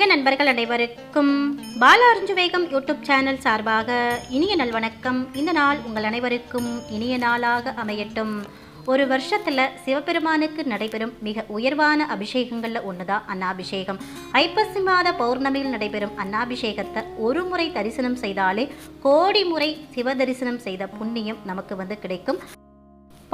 ஆன்மீக நண்பர்கள் அனைவருக்கும் பால வேகம் யூடியூப் சேனல் சார்பாக இனிய நல்வணக்கம் இந்த நாள் உங்கள் அனைவருக்கும் இனிய நாளாக அமையட்டும். ஒரு வருஷத்துல சிவபெருமானுக்கு நடைபெறும் மிக உயர்வான அபிஷேகங்கள்ல ஒண்ணுதான் அன்னாபிஷேகம். ஐப்பசி மாத பௌர்ணமியில் நடைபெறும் அன்னாபிஷேகத்தை ஒரு முறை தரிசனம் செய்தாலே கோடி முறை சிவ தரிசனம் செய்த புண்ணியம் நமக்கு வந்து கிடைக்கும்.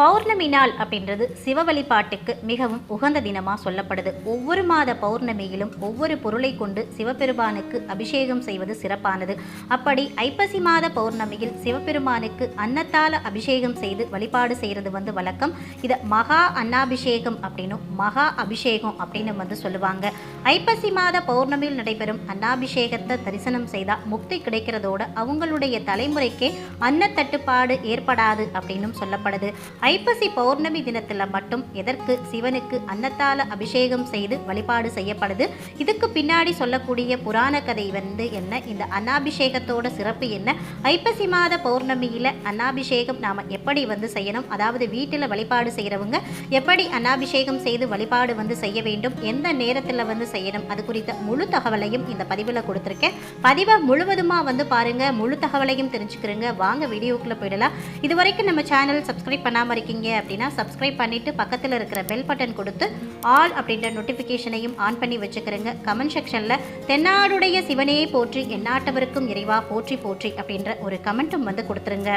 பௌர்ணமி நாள் அப்படின்றது சிவ வழிபாட்டுக்கு மிகவும் உகந்த தினமாக சொல்லப்படுது. ஒவ்வொரு மாத பௌர்ணமியிலும் ஒவ்வொரு பொருளை கொண்டு சிவபெருமானுக்கு அபிஷேகம் செய்வது சிறப்பானது. அப்படி ஐப்பசி மாத பௌர்ணமியில் சிவபெருமானுக்கு அன்னத்தால அபிஷேகம் செய்து வழிபாடு செய்கிறது வந்து வழக்கம். இதை மகா அன்னாபிஷேகம் அப்படின்னும் மகா அபிஷேகம் அப்படின்னு வந்து சொல்லுவாங்க. ஐப்பசி மாத பௌர்ணமியில் நடைபெறும் அன்னாபிஷேகத்தை தரிசனம் செய்தால் முக்தி கிடைக்கிறதோடு அவங்களுடைய தலைமுறைக்கே அன்னத்தட்டுப்பாடு ஏற்படாது அப்படின்னும் சொல்லப்படுது. ஐப்பசி பௌர்ணமி தினத்தில் மட்டும் எதற்கு சிவனுக்கு அன்னத்தால அபிஷேகம் செய்து வழிபாடு செய்யப்படுது? இதுக்கு பின்னாடி சொல்லக்கூடிய புராண கதை வந்து என்ன? இந்த அன்னாபிஷேகத்தோட சிறப்பு என்ன? ஐப்பசி மாத பௌர்ணமியில் அன்னாபிஷேகம் நாம் எப்படி வந்து செய்யணும்? அதாவது வீட்டில் வழிபாடு செய்கிறவங்க எப்படி அன்னாபிஷேகம் செய்து வழிபாடு வந்து செய்ய வேண்டும்? எந்த நேரத்தில் வந்து செய்யணும்? அது குறித்த முழு தகவலையும் இந்த பதிவில் கொடுத்துருக்கேன். பதிவை முழுவதுமாக வந்து பாருங்கள் முழு தகவலையும் தெரிஞ்சுக்கிறங்க. வாங்க வீடியோக்குள்ளே போயிடலாம். இது வரைக்கும் நம்ம சேனல் சப்ஸ்கிரைப் பண்ணாமல் இருக்கீங்க அப்படின்னா சப்ஸ்கிரைப் பண்ணிவிட்டு பக்கத்தில் இருக்கிற பெல் பட்டன் கொடுத்து ஆல் அப்படின்ற நோட்டிஃபிகேஷனையும் ஆன் பண்ணி வச்சுக்கிறேங்க. கமெண்ட் செக்ஷனில் தென்னாடுடைய சிவனையே போற்றி எந்நாட்டவருக்கும் இறைவா போற்றி போற்றி அப்படின்ற ஒரு கமெண்ட்டும் வந்து கொடுத்துருங்க.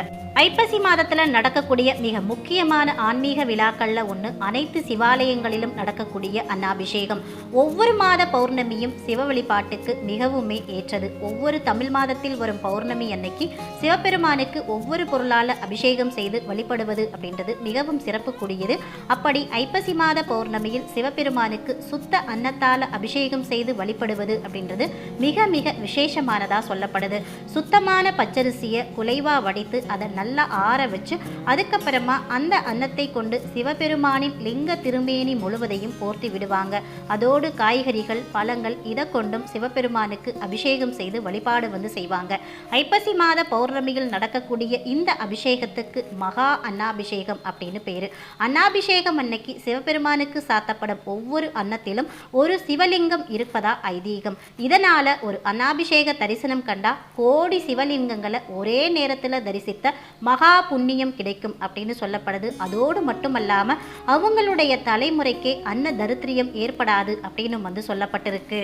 ஐப்பசி மாதத்தில் நடக்கக்கூடிய மிக முக்கியமான ஆன்மீக விழாக்களில் ஒன்று அனைத்து சிவாலயங்களிலும் நடக்கக்கூடிய அன்னாபிஷேகம். ஒவ்வொரு மாத பௌர்ணமியும் சிவ வழிபாட்டுக்கு மிகவுமே ஏற்றது. ஒவ்வொரு தமிழ் மாதத்தில் வரும் பௌர்ணமி அன்னைக்கு சிவபெருமானுக்கு ஒவ்வொரு பொருளால் அபிஷேகம் செய்து வழிபடுவது அப்படின்றது என்பது மிகவும் சிறப்புக்குரியது. அப்படி ஐப்பசி மாத பௌர்ணமியில் சிவபெருமானுக்கு சுத்த அன்னத்தால் அபிஷேகம் செய்து வழிபடுவது அப்படின்றது மிக மிக விசேஷமானதாக சொல்லப்படுது. சுத்தமான பச்சரிசியை குலைவா வடித்து அதை நல்லா ஆற வச்சு அதுக்கப்புறமா அந்த அன்னத்தை கொண்டு சிவபெருமானின் லிங்க திருமேனி முழுவதையும் போர்த்தி விடுவாங்க. அதோடு காய்கறிகள் பழங்கள் இதை கொண்டும் சிவபெருமானுக்கு அபிஷேகம் செய்து வழிபாடு வந்து செய்வாங்க. ஐப்பசி மாத பௌர்ணமியில் நடக்கக்கூடிய இந்த அபிஷேகத்துக்கு மகா அன்னாபிஷேகம் அப்படின்னு பேர். அன்னாபிஷேகம் அன்னைக்கு சிவபெருமானுக்கு சாத்தப்படும் ஒவ்வொரு அன்னத்திலும் ஒரு சிவலிங்கம் இருப்பதா ஐதீகம். இதனால் ஒரு அன்னாபிஷேக தரிசனம் கண்டா கோடி சிவலிங்கங்களை ஒரே நேரத்தில் தரிசித்த மகா புண்ணியம் கிடைக்கும் அப்படின்னு சொல்லப்படுது. அதோடு மட்டுமல்லாமல் அவங்களுடைய தலைமுறைக்கே அன்ன தரித்திரியம் ஏற்படாது அப்படின்னு வந்து சொல்லப்பட்டிருக்கு.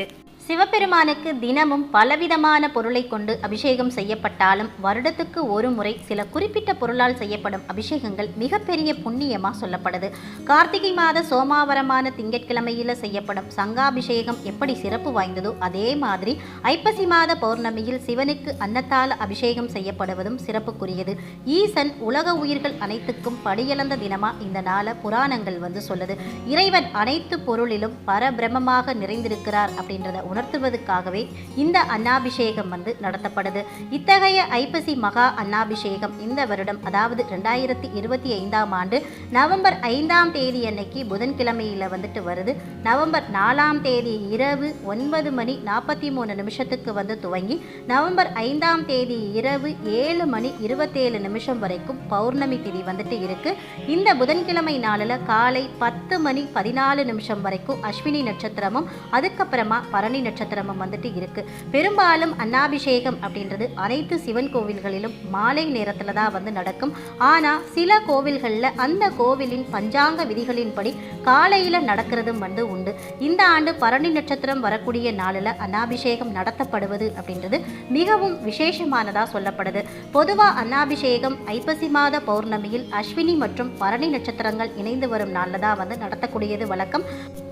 சிவபெருமானுக்கு தினமும் பலவிதமான பொருளை கொண்டு அபிஷேகம் செய்யப்பட்டாலும் வருடத்துக்கு ஒரு முறை சில குறிப்பிட்ட பொருளால் செய்யப்படும் அபிஷேகங்கள் மிகப்பெரிய புண்ணியமா சொல்லப்படுது. கார்த்திகை மாத சோமாவரமான திங்கட்கிழமையில் செய்யப்படும் சங்காபிஷேகம் எப்படி சிறப்பு வாய்ந்ததோ அதே மாதிரி ஐப்பசி மாத பௌர்ணமியில் சிவனுக்கு அன்னத்தால் அபிஷேகம் செய்யப்படுவதும் சிறப்புக்குரியது. ஈசன் உலக உயிர்கள் அனைத்துக்கும் படியளந்த தினமா இந்த நாள புராணங்கள் வந்து சொல்லுது. இறைவன் அனைத்து பொருளிலும் பரபிரமமாக நிறைந்திருக்கிறார் அப்படின்றத உணர்த்துவதற்காகவே இந்த அன்னாபிஷேகம் வந்து நடத்தப்படுது. இத்தகைய ஐப்பசி மகா அன்னாபிஷேகம் இந்த வருடம் அதாவது ரெண்டாயிரத்தி இருபத்தி ஐந்தாம் ஆண்டு நவம்பர் ஐந்தாம் தேதி அன்னைக்கு புதன்கிழமையில் வந்துட்டு வருது. நவம்பர் நாலாம் தேதி இரவு ஒன்பது மணி நாற்பத்தி மூணு நிமிஷத்துக்கு வந்து துவங்கி நவம்பர் ஐந்தாம் தேதி இரவு ஏழு மணி இருபத்தேழு நிமிஷம் வரைக்கும் பௌர்ணமி திதி வந்துட்டு இருக்கு. இந்த புதன்கிழமை நாளில் காலை பத்து மணி பதினாலு நிமிஷம் வரைக்கும் அஸ்வினி நட்சத்திரமும் அதுக்கப்புறமா பரணி நட்சத்திரமும் வந்துட்டு இருக்கு. பெரும்பாலும் அன்னாபிஷேகம் அப்படின்றது அனைத்து சிவன் கோவில்களிலும் மாலை நேரத்தில் தான் வந்து நடக்கும். ஆனால் சில கோவில்களில் அந்த கோவிலின் பஞ்சாங்க விதிகளின்படி காலையில் நடக்கிறதும் வந்து உண்டு. இந்த ஆண்டு பரணி நட்சத்திரம் வரக்கூடிய நாளில் அன்னாபிஷேகம் நடத்தப்படுவது அப்படின்றது மிகவும் விசேஷமானதாக சொல்லப்படுது. பொதுவாக அன்னாபிஷேகம் ஐப்பசி மாத பௌர்ணமியில் அஸ்வினி மற்றும் பரணி நட்சத்திரங்கள் இணைந்து வரும் நாளில் தான் வந்து நடத்தக்கூடியது வழக்கம்.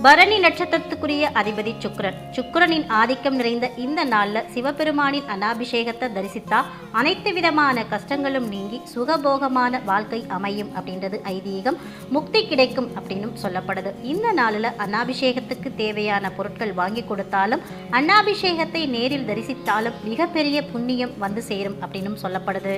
பரணி நட்சத்திரத்துக்குரிய அதிபதி சுக்ரன். சுக்கிரன் சூரனின் ஆதிக்கம் நிறைந்த இந்த நாளில் சிவபெருமானின் அனாபிஷேகத்தை தரிசித்தா அனைத்து விதமான கஷ்டங்களும் நீங்கி சுகபோகமான வாழ்க்கை அமையும் அப்படின்றது ஐதீகம். முக்தி கிடைக்கும் அப்படின்னும் சொல்லப்படுது. இந்த நாளில் அனாபிஷேகத்துக்கு தேவையான பொருட்கள் வாங்கி கொடுத்தாலும் அன்னாபிஷேகத்தை நேரில் தரிசித்தாலும் மிகப்பெரிய புண்ணியம் வந்து சேரும் அப்படின்னும் சொல்லப்படுது.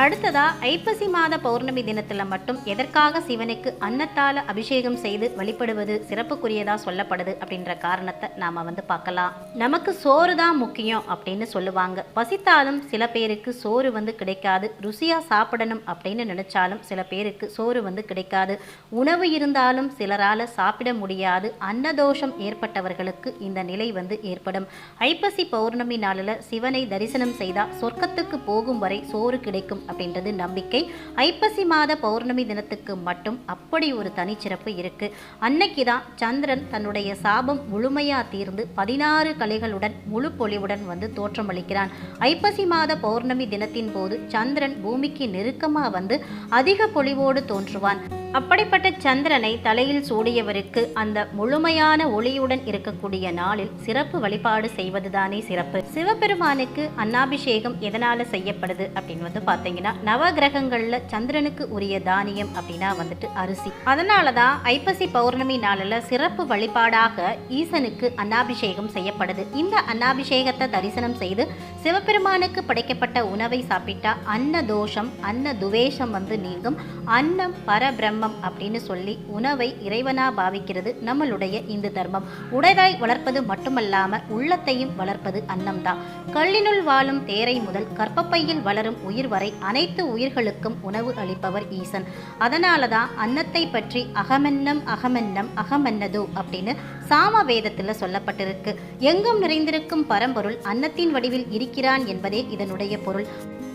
அடுத்ததா ஐப்பசி மாத பௌர்ணமி தினத்தில் மட்டும் எதற்காக சிவனுக்கு அன்னத்தால அபிஷேகம் செய்து வழிபடுவது சிறப்புக்குரியதா சொல்லப்படுது அப்படின்ற காரணத்தை நாம் வந்து பார்க்கலாம். நமக்கு சோறு தான் முக்கியம் அப்படின்னு சொல்லுவாங்க. பசித்தாலும் சில பேருக்கு சோறு வந்து கிடைக்காது. ருசியாக சாப்பிடணும் அப்படின்னு நினச்சாலும் சில பேருக்கு சோறு வந்து கிடைக்காது. உணவு இருந்தாலும் சிலரால் சாப்பிட முடியாது. அன்னதோஷம் ஏற்பட்டவர்களுக்கு இந்த நிலை வந்து ஏற்படும். ஐப்பசி பௌர்ணமி நாளில் சிவனை தரிசனம் செய்தால் சொர்க்கத்துக்கு போகும் வரை சோறு கிடைக்கும் அப்படின்றது நம்பிக்கை. ஐப்பசி மாத பௌர்ணமி தினத்துக்கு மட்டும் அப்படி ஒரு தனிச்சிறப்பு இருக்கு. அன்னைக்கு தான் சந்திரன் தன்னுடைய சாபம் முழுமையாக தீர்ந்து பதினாறு கலைகளுடன் முழு பொலிவுடன் வந்து தோற்றமளிக்கிறான். ஐப்பசி மாத பௌர்ணமி தினத்தின் போது சந்திரன் பூமிக்கு நெருக்கமா வந்து அதிக பொலிவோடு தோன்றுவான். அப்படிப்பட்ட சந்திரனை தலையில் சூடியவருக்கு அந்த முழுமையான ஒளியுடன் இருக்கக்கூடிய நாளில் சிறப்பு வழிபாடு செய்வதுதானே சிறப்பு. சிவபெருமானுக்கு அன்னாபிஷேகம் எதனால செய்யப்படுது அப்படின்னு வந்து பார்த்தீங்கன்னா நவ கிரகங்கள்ல சந்திரனுக்கு உரிய தானியம் அப்படின்னா வந்துட்டு அரிசி. அதனால தான் ஐப்பசி பௌர்ணமி நாளில் சிறப்பு வழிபாடாக ஈசனுக்கு அன்னாபிஷேகம் செய்யப்படுது. இந்த அன்னாபிஷேகத்தை தரிசனம் செய்து சிவபெருமானுக்கு படைக்கப்பட்ட உணவை சாப்பிட்டா அன்ன தோஷம் அன்ன துவேஷம் வந்து நீங்கும். அன்னம் பரபிரம்மம் அப்படின்னு சொல்லி உணவை இறைவனா பாவிக்கிறது நம்மளுடைய இந்து தர்மம். உடலாய் வளர்ப்பது மட்டுமல்லாம உள்ளத்தையும் வளர்ப்பது அன்னம்தான். கல்லினுள் வாழும் தேரை முதல் கற்பப்பையில் வளரும் உயிர் வரை அனைத்து உயிர்களுக்கும் உணவு அளிப்பவர் ஈசன். அதனால தான் அன்னத்தை பற்றி அகமென்னம் அகமென்னம் அகமன்னது அப்படின்னு சாம வேதத்தில் சொல்லப்பட்டிருக்கு. எங்கும் நிறைந்திருக்கும் பரம்பொருள் அன்னத்தின் வடிவில் இருக்கிறான் என்பதே இதனுடைய பொருள்.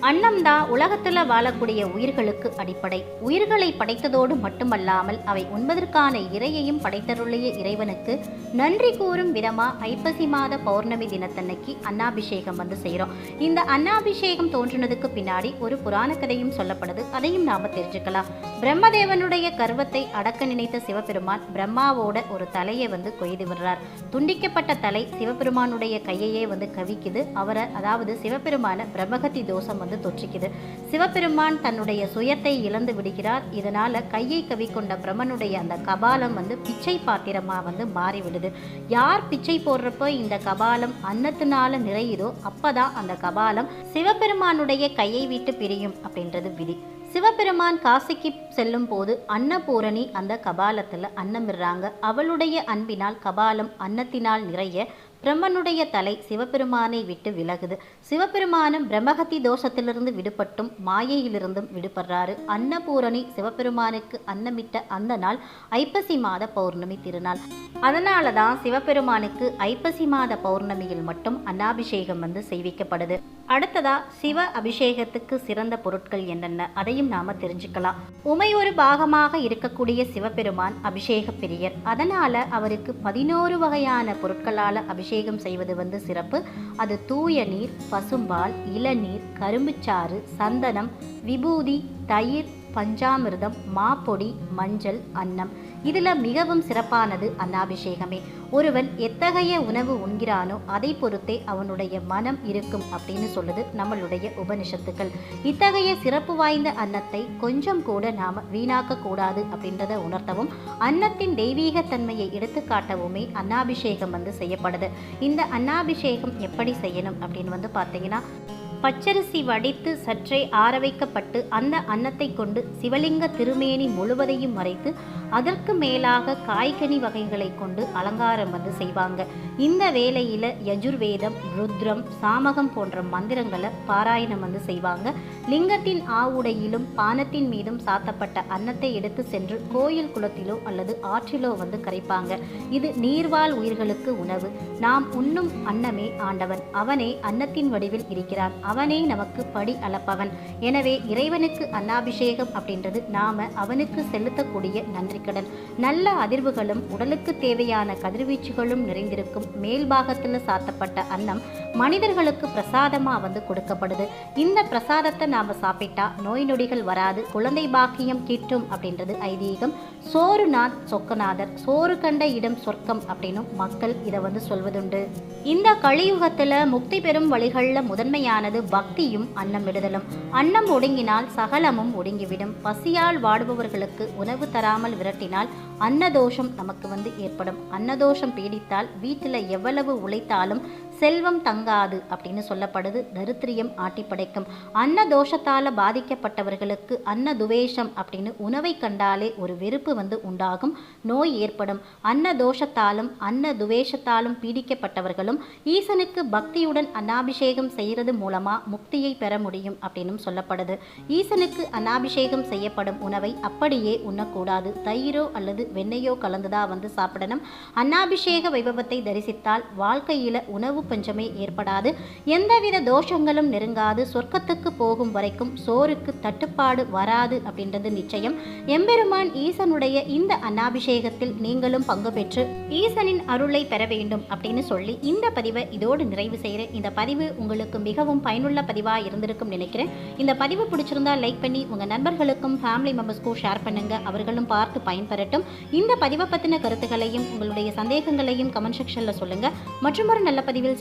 அன்னம்தான் உலகத்தில் வாழக்கூடிய உயிர்களுக்கு அடிப்படை. உயிர்களை படைத்ததோடு மட்டுமல்லாமல் அவை உண்பதற்கான இரையையும் படைத்தருளிய இறைவனுக்கு நன்றி கூறும் விதமாக ஐப்பசி மாத பௌர்ணமி தினத்தன்னைக்கு அன்னாபிஷேகம் வந்து செய்கிறோம் இந்த அன்னாபிஷேகம் தோன்றினதுக்கு பின்னாடி ஒரு புராண கதையும் சொல்லப்படுது. அதையும் நாம் தெரிஞ்சுக்கலாம். பிரம்மதேவனுடைய கர்வத்தை அடக்க நினைத்த சிவபெருமான் பிரம்மாவோட ஒரு தலையை வந்து கொய்து விடுறார். துண்டிக்கப்பட்ட தலை சிவபெருமானுடைய கையையே வந்து கவிக்குது. அவரை அதாவது சிவபெருமான பிரம்மகத்தி தோஷம் வந்து வந்து தொற்றிக்குது. சிவபெருமான் தன்னுடைய சுயத்தை இழந்து விடுகிறார். இதனால் கையை கவி கொண்ட பிரம்மனுடைய அந்த கபாலம் வந்து பிச்சை பாத்திரமாக வந்து மாறிவிடுது. யார் பிச்சை போடுறப்போ இந்த கபாலம் அன்னத்தினால நிறையுதோ அப்போதான் அந்த கபாலம் சிவபெருமானுடைய கையை விட்டு பிரியும் அப்படின்றது விதி. சிவபெருமான் காசிக்கு செல்லும் போது அன்னபூரணி அந்த கபாலத்தில் அன்னமிடுறாங்க. அவளுடைய அன்பினால் கபாலம் அன்னத்தினால் நிறைய பிரம்மனுடைய தலை சிவபெருமானை விட்டு விலகுது. சிவபெருமானும் பிரம்மகத்தி தோஷத்திலிருந்து விடுபட்டும் மாயையிலிருந்தும் விடுபடுறாரு. அன்னபூரணி சிவபெருமானுக்கு அன்னமிட்ட அந்த நாள் ஐப்பசி மாத பௌர்ணமி திருநாள். அதனால தான் சிவபெருமானுக்கு ஐப்பசி மாத பௌர்ணமியில் மட்டும் அன்னாபிஷேகம் வந்து செய்விக்கப்படுது. அடுத்ததா சிவ அபிஷேகத்துக்கு சிறந்த பொருட்கள் என்னென்ன? அதையும் நாம தெரிஞ்சுக்கலாம். உமை ஒரு பாகமாக இருக்கக்கூடிய சிவபெருமான் அபிஷேக பிரியர். அதனால அவருக்கு பதினோரு வகையான பொருட்களால அபிஷேகம் செய்வது வந்து சிறப்பு. அது தூய நீர் பசும்பால் இளநீர் கரும்புச்சாறு சந்தனம் விபூதி தயிர் பஞ்சாமிர்தம் மாப்பொடி மஞ்சள் அன்னம். இதில் மிகவும் சிறப்பானது அன்னாபிஷேகமே. ஒருவன் எத்தகைய உணவு உண்கிறானோ அதை பொறுத்தே அவனுடைய மனம் இருக்கும் அப்படின்னு சொல்லுது நம்மளுடைய உபனிஷத்துக்கள். இத்தகைய சிறப்பு வாய்ந்த அன்னத்தை கொஞ்சம் கூட நாம் வீணாக்க கூடாது அப்படின்றத உணர்த்தவும் அன்னத்தின் தெய்வீக தன்மையை எடுத்துக்காட்டவுமே அன்னாபிஷேகம் வந்து செய்யப்படுது. இந்த அன்னாபிஷேகம் எப்படி செய்யணும் அப்படின்னு வந்து பார்த்தீங்கன்னா பச்சரிசி வடித்து சற்றே ஆற வைக்கப்பட்டு அந்த அன்னத்தை கொண்டு சிவலிங்க திருமேனி முழுவதையும் மறைத்து அதற்கு மேலாக காய்கனி வகைகளை கொண்டு அலங்காரம் வந்து செய்வாங்க. இந்த வேளையில் யஜுர்வேதம் ருத்ரம் சாமகம் போன்ற மந்திரங்களை பாராயணம் வந்து செய்வாங்க. லிங்கத்தின் ஆவுடையிலும் பானத்தின் மீதும் சாத்தப்பட்ட அன்னத்தை எடுத்து சென்று கோயில் குளத்திலோ அல்லது ஆற்றிலோ வந்து கரைப்பாங்க. இது நீர்வாழ் உயிர்களுக்கு உணவு. நாம் உண்ணும் அன்னமே ஆண்டவன். அவனே அன்னத்தின் வடிவில் இருக்கிறான். அவனே நமக்கு படி அளப்பவன். எனவே இறைவனுக்கு அன்னாபிஷேகம் அப்படின்றது நாம அவனுக்கு செலுத்தக்கூடிய நன்றி கடன் நல்ல அதிர்வுகளும் உடலுக்கு தேவையான கதிர்வீச்சுகளும் நிறைந்திருக்கும் மேல்பாகத்தில் சாத்தப்பட்ட அன்னம் மனிதர்களுக்கு பிரசாதமாக வந்து கொடுக்கப்படுது. இந்த பிரசாதத்தை நாம சாப்பிட்டா நோய் நொடிகள் வராது குழந்தை பாக்கியம் கிட்டும் அப்படின்றது ஐதீகம். சோறுநாத் சொக்கநாதர் சோறு கண்ட இடம் சொர்க்கம் அப்படின்னும் மக்கள் இதை வந்து சொல்வதுண்டு. இந்த கலியுகத்துல முக்தி பெறும் வழிகளில் முதன்மையானது பக்தியும் அன்னமிடுதலும் அன்னம் ஒடுங்கினால் சகலமும் ஒடுங்கிவிடும். பசியால் வாடுபவர்களுக்கு உணவு தராமல் விரட்டினால் அன்னதோஷம் நமக்கு வந்து ஏற்படும். அன்னதோஷம் பீடித்தால் வீட்டில் எவ்வளவு உழைத்தாலும் செல்வம் தங்காது அப்படின்னு சொல்லப்படுது. தரித்திரியம் ஆட்டி படைக்கும். அன்ன தோஷத்தால் பாதிக்கப்பட்டவர்களுக்கு அன்ன துவேஷம் அப்படின்னு உணவை கண்டாலே ஒரு வெறுப்பு வந்து உண்டாகும். நோய் ஏற்படும். அன்ன தோஷத்தாலும் அன்ன துவேஷத்தாலும் பீடிக்கப்பட்டவர்களும் ஈசனுக்கு பக்தியுடன் அன்னாபிஷேகம் செய்கிறது மூலமாக முக்தியை பெற முடியும் அப்படின்னும் சொல்லப்படுது. ஈசனுக்கு அன்னாபிஷேகம் செய்யப்படும் உணவை அப்படியே உண்ணக்கூடாது. தயிரோ அல்லது வெண்ணெயோ கலந்துதான் வந்து சாப்பிடணும். அன்னாபிஷேக வைபவத்தை தரிசித்தால் வாழ்க்கையில் உணவு பஞ்சமே ஏற்படாது. எந்தவித தோஷங்களும் நெருங்காது. சொர்க்கத்துக்கு போகும் வரைக்கும் சோருக்கு தட்டுப்பாடு வராது அப்படின்றது நிச்சயம். எம்பெருமான் ஈசனுடைய இந்த அன்னாபிஷேகத்தில் நீங்களும் பங்கு பெற்று ஈசனின் அருளை பெற வேண்டும் அப்படின்னு சொல்லி இந்த பதிவை இதோடு நிறைவு செய்கிறேன். இந்த பதிவு உங்களுக்கு மிகவும் பயனுள்ள பதிவாக இருந்திருக்கும் நினைக்கிறேன். இந்த பதிவு பிடிச்சிருந்தா லைக் பண்ணி உங்கள் நண்பர்களுக்கும் ஃபேமிலி மெம்பர்ஸ்க்கும் ஷேர் பண்ணுங்க. அவர்களும் பார்த்து பயன்பெறட்டும். இந்த பதிவை பற்றின கருத்துக்களையும் உங்களுடைய சந்தேகங்களையும் கமெண்ட் செக்ஷனில் சொல்லுங்கள் மற்றொரு நல்ல பதிவில்